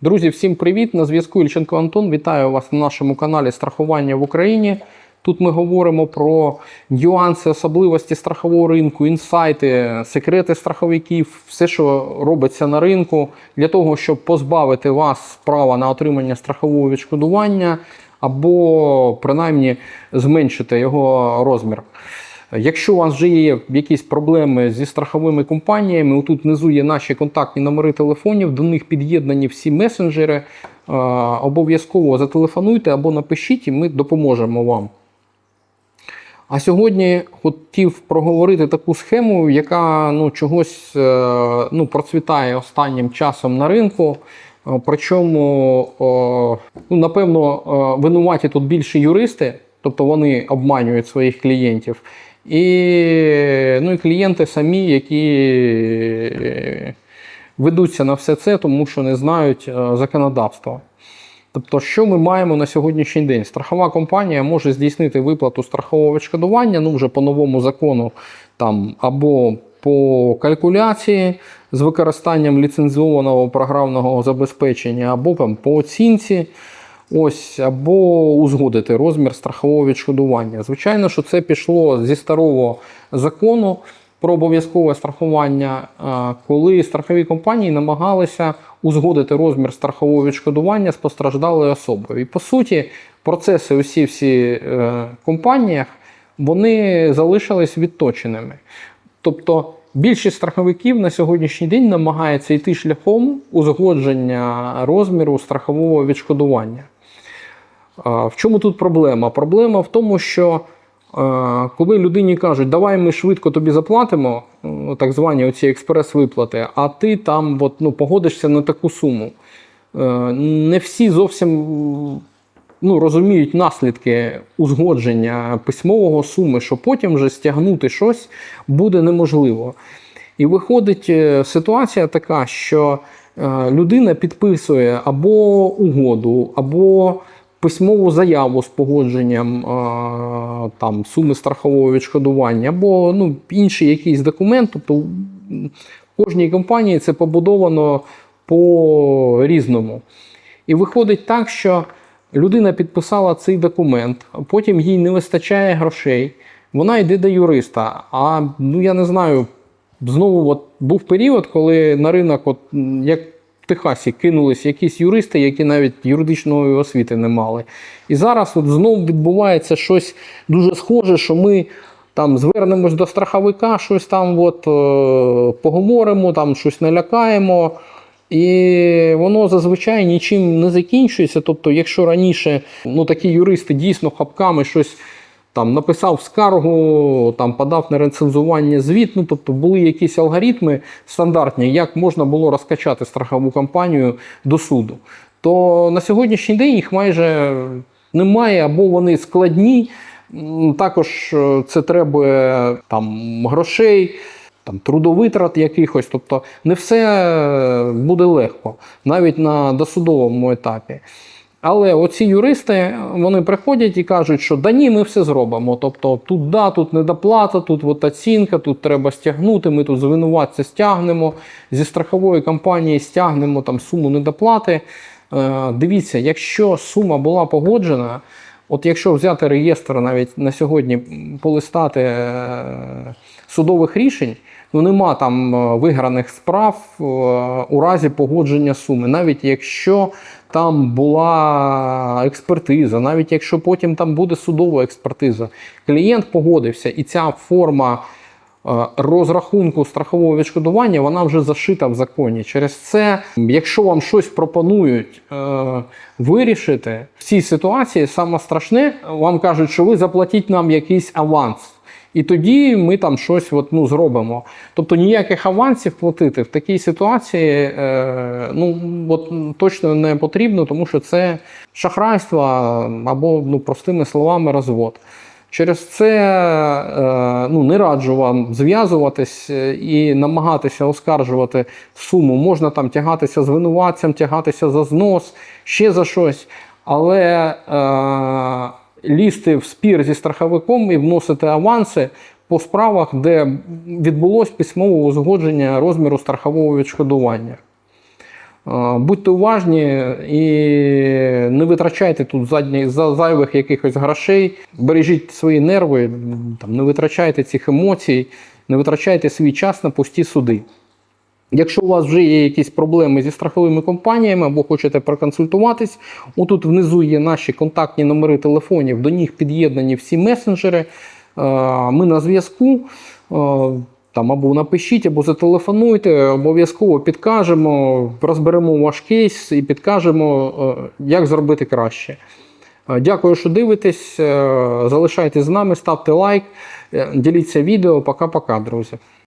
Друзі, всім привіт! На зв'язку Ільченко Антон. Вітаю вас на нашому каналі Страхування в Україні. Тут ми говоримо про нюанси, особливості страхового ринку, інсайти, секрети страховиків, все, що робиться на ринку, для того, щоб позбавити вас права на отримання страхового відшкодування або принаймні зменшити його розмір. Якщо у вас вже є якісь проблеми зі страховими компаніями, тут внизу є наші контактні номери телефонів, до них під'єднані всі месенджери. Е, Обов'язково зателефонуйте або напишіть, і ми допоможемо вам. А сьогодні хотів проговорити таку схему, яка ну, чогось е, ну, процвітає останнім часом на ринку. Е, Причому, ну, напевно, е, винуваті тут більше юристи, тобто вони обманюють своїх клієнтів. І, ну, і клієнти самі, які е, ведуться на все це, тому що не знають е, законодавства. Тобто, що ми маємо на сьогоднішній день? Страхова компанія може здійснити виплату страхового відшкодування, ну вже по новому закону, там або по калькуляції з використанням ліцензованого програмного забезпечення, або там, по оцінці. Ось, або узгодити розмір страхового відшкодування. Звичайно, що це пішло зі старого закону про обов'язкове страхування, коли страхові компанії намагалися узгодити розмір страхового відшкодування з постраждалою особою. І по суті, процеси усі всі е, компаніях вони залишились відточеними. Тобто більшість страховиків на сьогоднішній день намагається йти шляхом узгодження розміру страхового відшкодування. В чому тут проблема? Проблема в тому, що е, коли людині кажуть, давай ми швидко тобі заплатимо, ну, так звані оці експрес-виплати, а ти там от, ну, погодишся на таку суму. Е, Не всі зовсім ну, розуміють наслідки узгодження письмового суми, що потім вже стягнути щось буде неможливо. І виходить е, ситуація така, що людина підписує або угоду, або письмову заяву з погодженням там, суми страхового відшкодування, або ну, інший якийсь документ. Тобто в кожній компанії це побудовано по різному. І виходить так, що людина підписала цей документ, а потім їй не вистачає грошей. Вона йде до юриста. А ну я не знаю, знову от був період, коли на ринок, от, як Техасі, кинулись якісь юристи, які навіть юридичної освіти не мали. І зараз от знову відбувається щось дуже схоже, що ми. Там звернемось до страховика, щось там от, е, поговоримо, там щось налякаємо. І воно зазвичай нічим не закінчується. Тобто, якщо раніше ну, такі юристи дійсно хапками щось там написав скаргу, там подав на рецензування звіт, ну тобто були якісь алгоритми стандартні, як можна було розкачати страхову компанію до суду, то на сьогоднішній день їх майже немає, або вони складні. Також е, це треба там грошей там, трудовитрат якихось. Тобто не все буде легко, навіть на досудовому етапі. Але оці юристи вони приходять і кажуть, що да ні, ми все зробимо. Тобто тут да, тут недоплата, тут от оцінка, тут треба стягнути, ми тут звинуватця стягнемо, зі страхової компанії стягнемо там суму недоплати. Е, дивіться, якщо сума була погоджена, от якщо взяти реєстр навіть на сьогодні полистати е, судових рішень, ну нема там е, виграних справ е, у разі погодження суми, навіть якщо там була експертиза, навіть якщо потім там буде судова експертиза, клієнт погодився, і ця форма розрахунку страхового відшкодування вона вже зашита в законі. Через це, якщо вам щось пропонують е, вирішити в цій ситуації, саме страшне, вам кажуть, що ви заплатіть нам якийсь аванс. І тоді ми там щось от, ну, зробимо. Тобто ніяких авансів платити в такій ситуації е, ну, от, точно не потрібно, тому що це шахрайство або, ну, простими словами, розвод. Через це е, ну, не раджу вам зв'язуватись е, і намагатися оскаржувати суму. Можна там тягатися з винуватцем, тягатися за знос, ще за щось. Але е, лізти в спір зі страховиком і вносити аванси по справах, де відбулось письмове узгодження розміру страхового відшкодування. Е, Будьте уважні і не витрачайте тут задні, за- зайвих якихось грошей, бережіть свої нерви, не витрачайте цих емоцій, не витрачайте свій час на пусті суди. Якщо у вас вже є якісь проблеми зі страховими компаніями або хочете проконсультуватись, отут внизу є наші контактні номери телефонів, до них під'єднані всі месенджери. Е, Ми на зв'язку. Там або напишіть, або зателефонуйте, обов'язково підкажемо, розберемо ваш кейс і підкажемо, е, як зробити краще. Е, Дякую, що дивитесь. Е, Залишайтесь з нами, ставте лайк, діліться відео. Пока-пока, друзі.